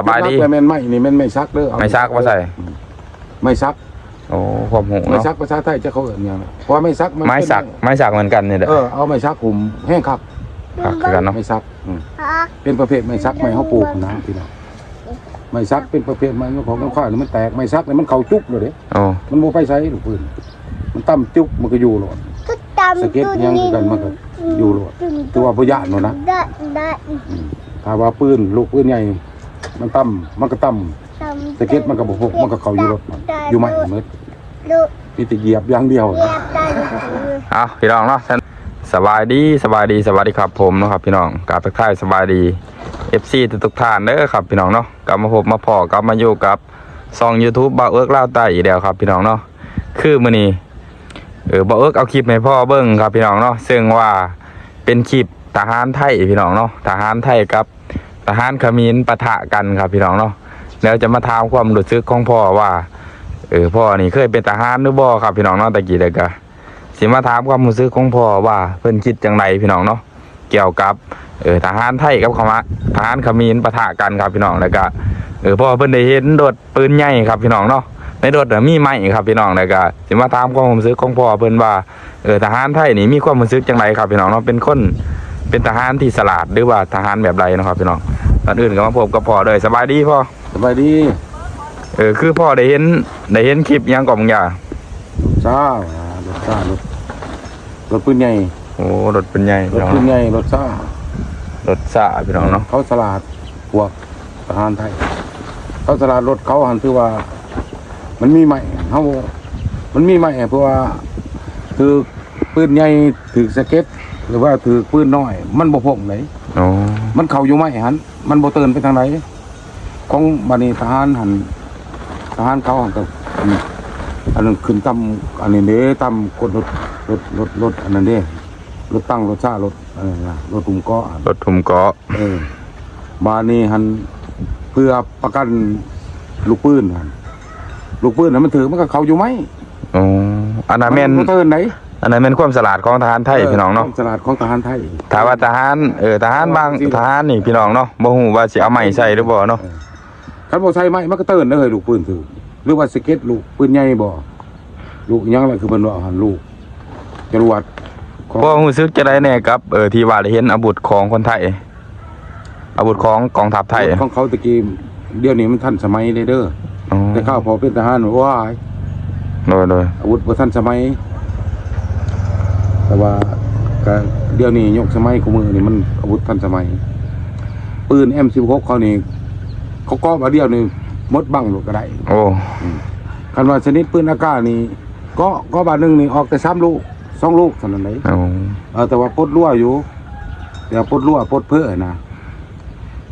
สบายดีแต่แม่นไม่นี่แม่นไม่ซักเด้อเอาไม่ซักว่าใส่ ไม่ซักโอ้ความหูไม่เนาะซักภาษาไทยจะเขาเอิ้นหยังนะเพราะว่าไม่ซักมันไม้สักเป็นไม้สักเหมือนกันนี่แหละเออเอาไม่ซักผมแห้งครับครับคือกันเนาะไม่ซักอืม เป็นประเภทไม่ซักไม่เฮาปลูกนะพี่น้องไม่ซักเป็นประเภทไม้ของน้ำข้าวนี่มันแตกไม่ซักนี่มันเข้าจุกเลยเด้โอ้มันบ่ไปใช้ลูกปืนมันตั้มจุกมันก็อยู่โลดสเก็ตยังคือกันมันก็อยู่โลดตัวาบ่ย่านเนาะนะ ได้ได้อืมถ้าว่าปืนลูกปืนใหญ่ มันตั้มมันก็ตั้มสเก็ตมันก็บ่พกมันก็เข้าอยู่รถมันอยู่ไม้หมดลูกมีแต่เหยียบอย่างเดียวเรีนะยบได้เอาพี่น้องเนาะท่านสบายดีสบายดีสวัสดีครับผมเนาะครับ พี่น้องกราบทักทายสบายดี FC ทุกๆท่านเด้อครับ พี่น้องเนาะกลับมาพบมาพอกลับมาอยู่กับซอง YouTube บ่าวเอิร์กเล่าวใต้อีกแล้วครับ พี่น้องเนาะคือมื้อนี้เออบ่าวเอิร์กเอาคลิปให้พ่อเบิ่งครับ พี่น้องเนาะซึ่งว่าเป็นคลิปทหารไทยพี่น้องเนาะทหารไทยกับ ทหารขมรปะทะกันครับพี่น้องเนาะแล้วจะมาถามความรู้สึกของพ่อว่าเออพ่อนี่เคยเป็นทหารหรือบ่ครับพี่น้องเนาะตะกี้เด็กก็สิมาถามความรู้สึกของพ่อว่าเพิ่นคิดจังไดพี่น้องเนาะเกี่ยวกับเออทหารไทยกับขมาทหารขมรปะทะกันครับพี่น้องแล้วก็เออพ่อเพิ่นได้เห็นโดดปืนใหญ่ครับพี่น้องเนาะในโดดน่ะมีไม้ครับพี่น้องแล้วก็สิมาถามความรู้สึกของพ่อเพิ่นว่าเออทหารไทยนี่มีความรู้สึกจังไดครับพี่น้องเนาะเป็นคน เป็นทหารที่สลาดหรือว่าทหารแบบใดเนาะครับพี่น้องก่อนอื่นก็มาพบกับพ่อเลยสบายดีพ่อสบายดี เออคือพ่อได้เห็นได้เห็นคลิปหยังก่อนบางอย่างจ้ารถจ้ารถรถปืนใหญ่โอ้รถเป็นใหญ่รพี่ถน้องปืนใหญ่รถซ่ารถสะพี่น้องเนาะเขาสลาดพวกทหารไทยเขาสลาดรถเขาหันคือว่า มันมีใหม่เขามันมีใหม่เพราะว่าถือปืนใหญ่ถือสเก็ต หรือว่าถือปืนน้อย มันบ่พกไหนโอ้มันเข้าอยู่ไหมหันมันบ่เตือนไปทางไหนของบัดนี้ทหารหันทหารเขาหันกับอันอันนั้นขึ้นตำอันนี้เด้ตำกดรถรถรถรถอันนั้นเด้รถตั้งรถชารถอะไรนะรถกลุ่มเกาะรถถุมเกาะเออมานี่หันเพื่อประกันลูกปืนหันลูกปืนน่ะมันถือมันก็เข้าอยู่ไหมโอ้อันนั้นแม่นบ่เตือนไหน อันนั้นแม่นความสลาดของทหารไทยพี่น้องเนาะสลาดของทหารไทยถ้าว่าทหารเออทหารบางทหารนี่พี่น้องเนาะบ่ฮู้ว่าสิเอาไม้ใส่หรือบ่เนาะคันบ่ใช่ไหมมันก็เตือนเด้อลูกปืนถือหรือว่าสเก็ตลูกปืนใหญ่บ่ลูกอิหยังล่ะคือมันว่าหันลูกจรวดของพ่อรู้สึกจะได้แน่กับเออที่ว่าได้เห็นอาวุธของคนไทย อาวุธของกองทัพไทยของเขาตะกี้เดี๋ยวนี้มันทันสมัยเด้อเด้ออ๋อแต่ข้าวพอเป็นทหารว้ายโดยโดยอาวุธบ่ทันสมัย แต่ว่าก็เดี๋ยวนี้ยกสมัยกูมือนี่มันอาวุธทันสมัย ปืน M16 เขานี่เขาก็มาเดียวนี่หมดบังลูกก็ได้โอ้คันว่าชนิดปืนอากาศนี่ก็ก็บาทหนึงนี่ออกแต่3ลูก2ลูกเท่านั้นเลยโอ้เออแต่ว่าปลดรั่วอยู่เดี๋ยวปลดรั่วปลดเพื่อนะ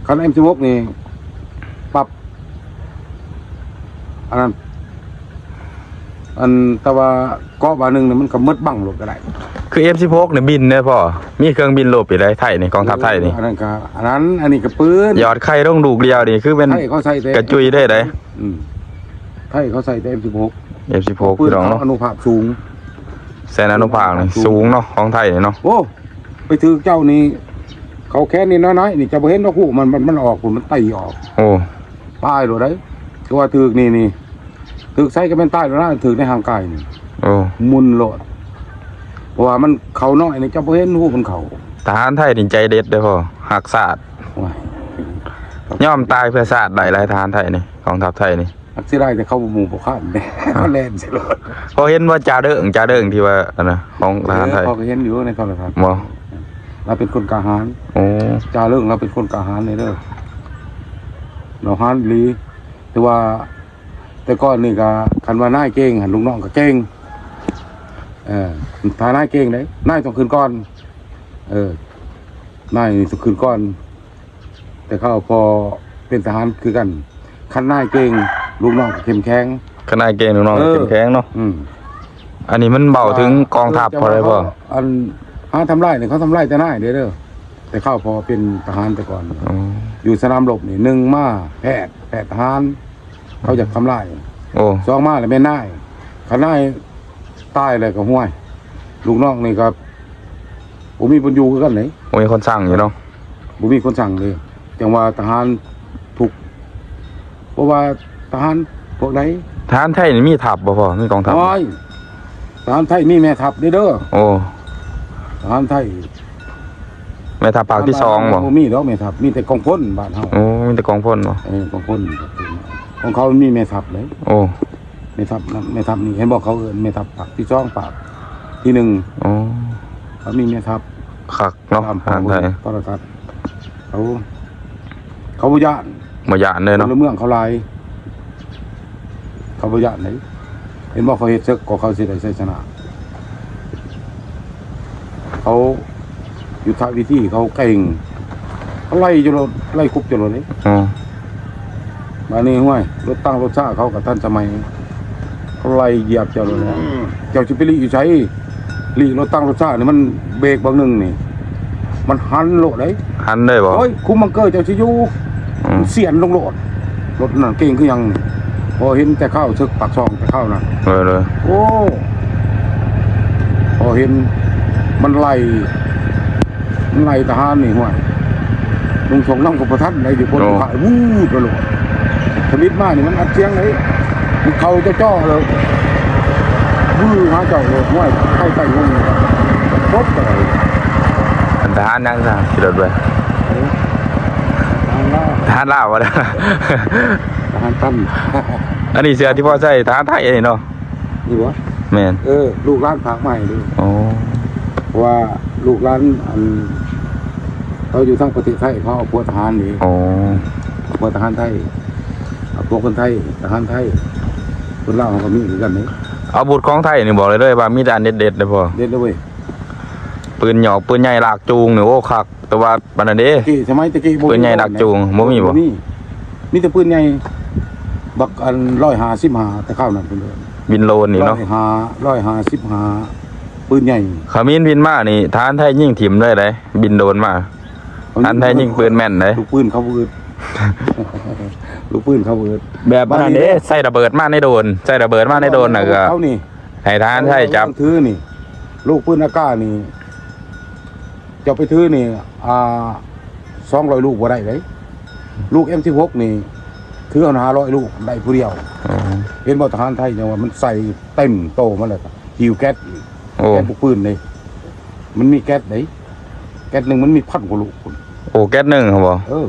คัน M16 นี่ปรับอันนั้น อันแต่ว่าเกาะบาทหนึงนี่มันก็หมดบังลูกก็ได้คือ F16 เนี่ยบินเด้อพ่อ มีเครื่องบินลบอยู่ได้ไทยนี่กองทัพไทยนี่ อันนั้นก็อันนั้นอันนี้ก็ปืนยอดไข่ต้องลูกเดียวนี่คือเป็นไทยเขาใส่แต่กระจุยได้เด้อืมไทยเขาใส่แต่ M16 F16 ปืนพี่น้องเขาเนาะอนุภาพสูงแสนอนุภาคนี่สูงเนาะของไทยนี่เนาะโอ้ไปถือเจ้านี่เขาแค่นี้น้อยๆนี่จะบ่เห็นว่าคู่มันมันมันออกผมมันไต่ออก โอ้ตายเลยได้คือว่าถือนี่นี่ ถือใส่ก็เป็นใต้แล้วนะถือในห่างกายนี่โอ้มุนโลดเพราะว่ามันเขาน้อยนี่จะบ่เห็นหูมันเขาทหารไทยนี่ใจเด็ดเด้อพ่อหักศาสตร์ว้ายย่อมตายเพื่อศาสตร์หลายหลายทหารไทยนี่กองทัพไทยนี่อักสิได้แต่เข้าบ่หมู่บ่ข้านแน่เขาแล่นสิโลดพอเห็นว่าจ่าเด้งจ่าเด้งที่ว่าอันนะของทหารไทยเออเขาก็เห็นอยู่ในโทรทัศน์บ่เราเป็นคนกล้าหาญโอ้จาเรื่องเราเป็นคนกล้าหาญเลยเด้อเราหาญอีหลีแต่ว่า แต่ก่อนนี่ก็คันว่านายเก่งหันลูกน้องก็เก่งเออถ้านายเก่งได้นายต้องคืนก่อน เออนายนี่ต้องคืนก่อน แต่เขาพอเป็นทหารคือกันคันนายเก่งลูกน้องก็เข้มแข็งขนาดเกณฑ์น้องเอๆอเข้มแข็งเนาะอืมอันนี้มันเบาถึงกองทัพพอเลยพ่ออันหาทำไรเนี่ยเขาทำไรแต่นายเด้อเด้อแต่เข้าพอเป็นทหารแต่ก่อนอ๋ออยู่สนามรบนี่หนึ่งมาแพทย์แพทย์ทหาร เขาอยากทำลายโอ้สองมาเลยแม่นายขนายตายเลยก็ห้วย ลูกน้องนี่ครับผมมีปัญญูคือกันไหนมีคนสั่งอยู่เนาะผมมีคนสั่งเลยจังว่าทหารถูกราะว่าทหารพวกไหนทหารไทยนี่มีทัพบ่พ่อมีกองทัพน้อยทหารไทยมีแม่ทัพเด้อเด้อโอ้ทหารไทยแม่ทัพภาคที่สองบ่มีดอกแม่ทัพมีแต่กองพลบ้านเฮาโอ้มีแต่กองพลบ่เออกองพล ของเขามีแม่ทัพเลยโอ้แม่ทัพนั่นแม่ทัพนี่เห็นบอกเขาเอิ้นแม่ทัพปากที่สองปากที่หนึ่งโอ้เขามีแม่ทัพคักเนาะตามทหารไทยโทรทัศน์เขาเขาบ่ย่านบ่ยานเลยพเนาะลเมืองเขาลายเขาบ่ย่านไหนเห็นบอกเขาเฮ็ดซึกก็เขาสิได้ชัยชนะ เขายุทธวิธีเขาเก่งเขาไล่จนรถไล่คุบจนรถเลยอ๋อ มานี่ห้วยรถตั้งรถชาเขากับท่านสมัยเขาไล่เหยียบเจ้ารถแล้วเจ้าชิปิลีอยู่ใช้ลีรถตั้งรถชาเนี่ยมันเบรกบางหนึ่งนี่ มันหันโลดเลยหันได้บ่โอ้ยคุมบังเกอร์เจ้าชิอยูอืมเสียนลงโลดรถนั่นเก่งคือยังพอเห็นแต่เข้าชึกปากซองแต่เข้านะเลยเลยโอ้พอเห็นมันไล่มันไล่ทหารนี่ห่วยลุงชงนั่งกับประทัดในอยู่บนขาวู้ตลอด ชนิดมากนี่มันอัดเสียงเลยมันเขาจะจ้อเลยวู้หาเจ้าเลยห่วยใครใส่งงครบเลยอันทหารยังซะสิรถไว้ทางล่าทหารลาวบ่ได้ทหารตั้นอันนี้เสื้อที่พ่อใส่ทหารไทยนี่เนาะนี่วะแม่นเออ ลูกร้านผากใหม่ดูโอ้เพราะว่าลูกร้านอันเขาอยู่ทั้งประเทศไทยเขาเอาพวกทหารนี่โอ้พวกทหารไทยเอา พวกคนไทยทหารไทย คนลาวเขาก็มีเหมือนกันนี่อาวุธของไทยนี่บอกเลยเด้อว่ามีแต่อันเด็ดๆเด้อพ่อเด็ดเลยเว้ยปืนหยอกปืนใหญ่ลากจูงนี่โอ้คัก แต่ว่าบัดนั้นเด้กี่สมัยตะกี้ปืนใหญ่ดักจูงบ่มีบ่ มีมีแต่ปืนใหญ่บักอันร้อยหาสิบหาแต่ข้าวนั่นเป็นเลยบินโลนนี่ร้อเนาะยหาร้อยหาสิบหาปืนใหญ่ขมิ้นบินมานี่ทหารไทยยิงถิ่มได้เลยบินโดนมาทหารไทยยิงปืนแม่นเลย ลูกปืนเขาบืด ลูกปืนเขาบืดแบบนั้นเด้ใส่ระเบิดมาในโดน ใส่ระเบิดมาในโดนน่ะก็เขานี่ให้ทหารไทยจับถือนี่ ลูกปืนอากาศนี่จะไปถือนี่ อ่าสองร้อยลูกบ่ได้เลยลูกเอ็มสิบหกนี่ถือเอาหาร้อยลูกได้ผู้เดียวอ๋อเห็นบ่ทหารไทยเนี่ยว่ามันใส่เต็มโตมาเลยครับหิวแก๊สอีกโอ้แก๊สลูกปืนเลยมันมีแก๊สไหนแก๊สหนึ่งมันมีพันกว่าลูกคุณโอ้แก๊สหนึ่งครับบ่เออ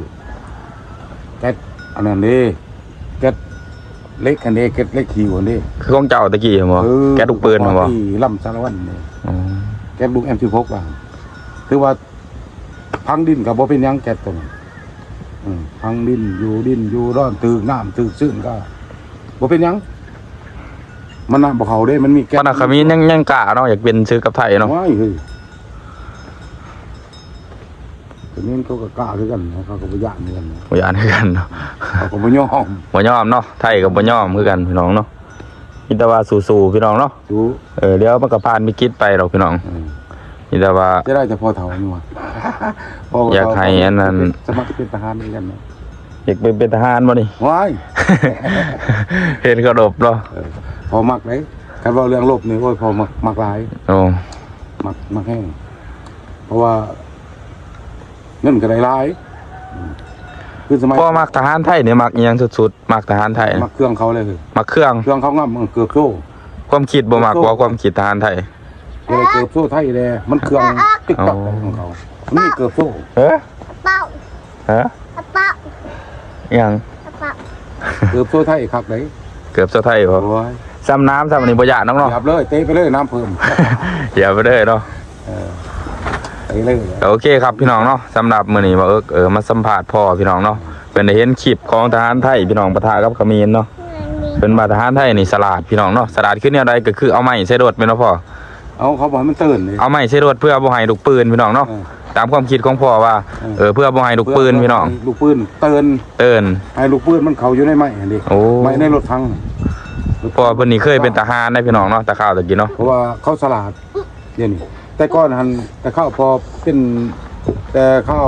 แก๊ส อันนั้นเด้แก๊สเล็กอันนี้แก๊สเล็กหิวอันนี้คือของเจ้าตะกี้ครับบ่เออแก๊สลูกปืนครับบ่ที่ลำสารวัตรนี่อ๋อแก๊สลูกเอ็มสิบหกว่ะถือว่าพังดินกับบ่เป็นหยังแก๊สตัวนั้นอืมพังดินอยู่ดินอยู่ร้อนตึกน้ำตึกซื่นก็บ่เป็นหยังมันน้ำบ่เขาเด้มันมีแก๊สปานนะขมิ้นยังยังกล้าเนาะอยากเป็นซื้อกับไทยเนาะ ว้ายเฮ้ย แต่นี่เขาก็กล้าคือกันนะเขาก็บ่ยานเหมือนกันนะบ่ยานคือกันเนาะเขาก็บ่ยอมบ่ยอมเนาะไทยก็บ่ยอมคือกันพี่น้องเนาะมีแต่ว่าสู้ๆพี่น้องเนาะดูเออเดี๋ยวมันก็ผ่านวิกฤตไปดอกพี่น้องเออมีแต่ว่าจะได้แต่พอเท่านี่ว่ะพอยากให้อันนั้นสมัครเป็นทหารเหมือนกันนะอยากเป็นเป็นทหารบ่นี่ว้ายเห็นกระดบเนาะเออพอมักเลยการว่าเรื่องลบนี่โอ้ยพอมักมักหลายโอ้มักมักแห้งเพราะว่า เงินก็ได้หลายอืมคือสมัยพ่อมักทหารไทยเนี่ยมักอิหยังสุดๆมักทหารไทยมักเครื่องเขาเลยคือมักเครื่อง เครื่องเขางับมันเกือบโซ่ความคิดบ่มักว่าความคิดทหารไทยเลยเกือบโซ่ไทยเลยมันเครื่องติ๊กต็อกอ๋อของเขามันมีเกือบโซ่เฮ้อเป้าฮะเป้าอิหยังเป้าเกือบโซ่ไทยครับเลยเกือบเท่าไทยบ่โอ้ยซ้ำน้ำซ้ำอันนี้บ่ยากน้องเนาะหยับเลยเตะไปเลยน้ำเพิ่มอย่าไปเด้อเนาะ เออเตะเลยโอเคครับพี่น้องเนาะสำหรับมื้อนี้บ่าเอิกเออมาสัมภาษณ์พ่อพี่น้องเนาะเพิ่นได้เห็นคลิปของทหารไทยพี่น้องปะทะกับเขมรเนาะเพิ่นว่าทหารไทยนี่ฉลาดพี่น้องเนาะฉลาดขึ้นแนวใดก็คือเอาไม้ใส่รถแม่นบ่พ่อเอาเขาบอกให้มันตื่นเลยเอาไม้ใส่รถเพื่อบ่ให้ลูกปืนพี่น้องเนาะเออตามความคิดของพ่อว่าเออเออเพื่อบ่ให้ลูกปืนพี่น้องลูกปืนเตือนเตือนให้ลูกปืนมันเขาอยู่ในไม้อันนี้โอ้ไม้ในรถทังเพราะว่าเพิ่นนี่เคยเป็นทหารได้พี่น้องเนาะแต่ข้าวตะกี้เนาะเพราะว่าเขาสลาดเดี๋ยวนี้ แต่ก่อนหันแต่เข้าพอเป็น แต่เข้า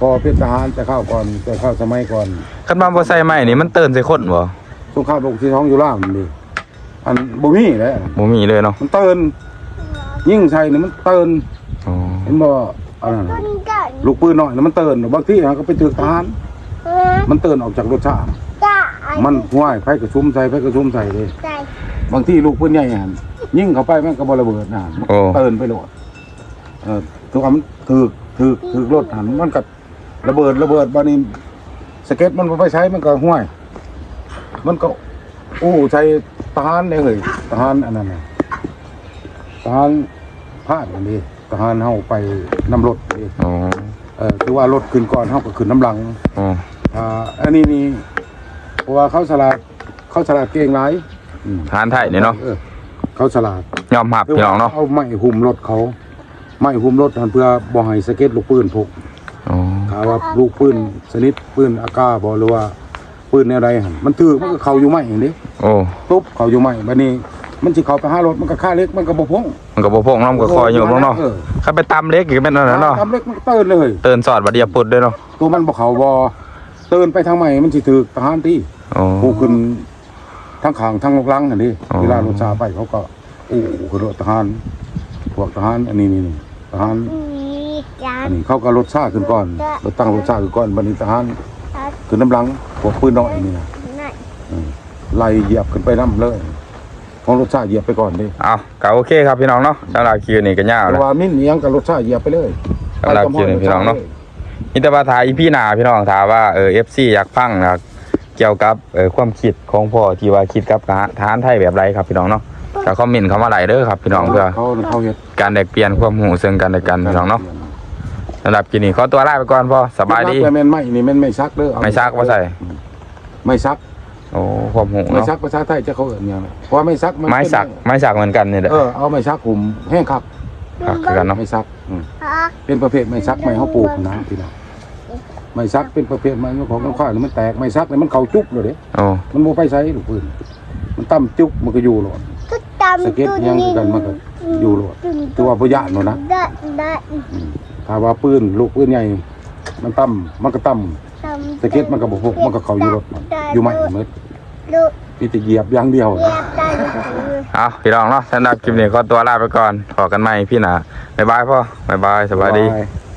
พอเป็นทหารแต่เข้าก่อน แต่เข้าสมัยก่อนคันว่าบ่ใส่ไม้นี่มันเตือนใส่คนบ่สงครามโลกที่ท้องอยู่ล่างมันดีอันบ่มีแหละบ่มีเลยเนาะมันเตือนยิ่งใส่นี่มันเตือนอ๋อเห็นบ่อันนั้นคนกันลูกปืนน้อยนี่มันเตือนบางทีมันก็ไปถือทหารมันเตือนออกจากรถชาติจ้ามันห้วยไฟกระชุมใส่ไฟกระชุมใส่เลยใจบางที่ลูกปืนใหญ่หันยิงเข้าไปมันก็บ่ระเบิดนะมันโอ้เตือนไปโหลด เออทุกอันมันถือกถือกถือกรถหันมันก็ระเบิดระเบิดบานี้สเก็ตมันบ่ไปใช้มันก็ห้วย มันก็โอ้ใช้ทหารเลยเฮ้ยทหารอันนั้นน่ะทหารพลาดอันนี้ทหารเฮาไปนำรถนี่โอ้เออคือว่ารถขึ้นก่อนเฮาก็ขึ้นน้ำหลังโอ้อ่าอันนี้นี่เพราะว่าเขาฉลาดเขาฉลาดเก่งหลายอืมทหารไทยนี่เนาะออเขาฉลาดยอมรับพี่น้องเนาะเอาไม้หุ้มรถเขา ไม้หุ้มรถนั่นเพื่อบ่ให้สะเก็ดลูกปืนพกโอ้ถ้าว่าลูกปืนชนิดปืนอากาบ่หรือว่าปืนแนวใดหั่นมันถือมันก็เข้าอยู่ไม้อย่างนี้โอ้ตุ๊บเข้าอยู่ไม้บัดนี้ มันสิเข้าไปหารถมันก็ค่าเล็กมันก็บ่พงมันก็บ่พงเนาะมันก็คอยอยู่เนาะออถ้าไปตำเล็กอีกเป็นนั่นน่ะเนาะทำเล็กมันก็เตือนเลยเตือนสอดบัดเดียวปุดด้วยเนาะตัวมันบ่เข้าบ่เตือนไปทางใหม่มันสิถือทหารที่โอ้ผู้ขึ้นทั้งขางทั้งหลังนั่นดิอ๋อเวลารถชาไปเขาก็อู้คือรถทหารพวกทหารอันนี้นี่ นี่ทหารมีจาอันนนี้เขาก็รถชาขึ้นก่อนรถตั้งรถชาขึ้นก่อนบันนี้ทหารตัดขึ้นน้ำหลังพวกปืนน้อยนี่นะนั่นอืมไล่เหยียบขึ้นไปน้ำเลยของรถชาเหยียบไปก่อนดิเอาก็โอเคครับพี่น้องเนาะสำหรับคิวนี่ก็ยาวเพแล้วราะว่ามิ้นเอียงกับรถชาเหยียบไปเลยสำหรับคิวนี่พี่น้องเนาะมิตรบาทายพี่นาพี่น้องถามว่าเออ FC อยากฟังนะครับเกี่ยวกับเออความคิดของพ่อที่ว่าคิดกับทหารไทยแบบไรครับพี่น้องเนาะ ก็คอมเมนต์เข้ามาหลายเด้อครับพี่น้องเพื่อเขาเขาเฮ็ดการแลกเปลี่ยนความหูซึ่งกันและกันพี่น้องเนาะสำหรับกินนี้ขอตัวลาไปก่อนพ่อสบายดีแต่แม่นไม่นี่แม่นไม่ซักเด้อเอาไม่ซักว่าใส่ไม่ซักโอ้ความหูไม่เนาะซักภาษาไทยจะเขาเอิ้นหยังเพราะว่าไม่ซักนไม้สักไม้สักเหมือนกันนี่แหละเออเอาไม่ซักผมแห้งครับครับคือกันเนาะไม่ซักอืมพักเป็นประเภทไม้ซักไม้เฮาปลูกนะพี่น้องไม้ซักเป็นประเภทไม้ของข้าวๆนี่มันแตกไม้ซักนี่มันเข้าจุกเลยเด้โอ้มันบ่ไปใช้ลูกปืนมันตั้มจุกมันก็อยู่โลด ก็จำสเก็ตยังคือกันมันก็อยู่โลดตัวว่าบ่ยานโนนะได้ได้อืมถ้าว่าปืนลูกปืนใหญ่มันตั้มมันก็ตั้มสเก็ตมันก็บ่พกมันก็เข้าอยู่รถมันอยู่ไม้หมดลูกมีแต่เหยียบอย่างเดียวเรียบได้ เอาพี่น้องเนาะสำหรับคลิปนี้ขอตัวลาไปก่อนขอกันใหม่พี่นาบ๊ายบายพ่อบ๊ายบายสวัสดีบาย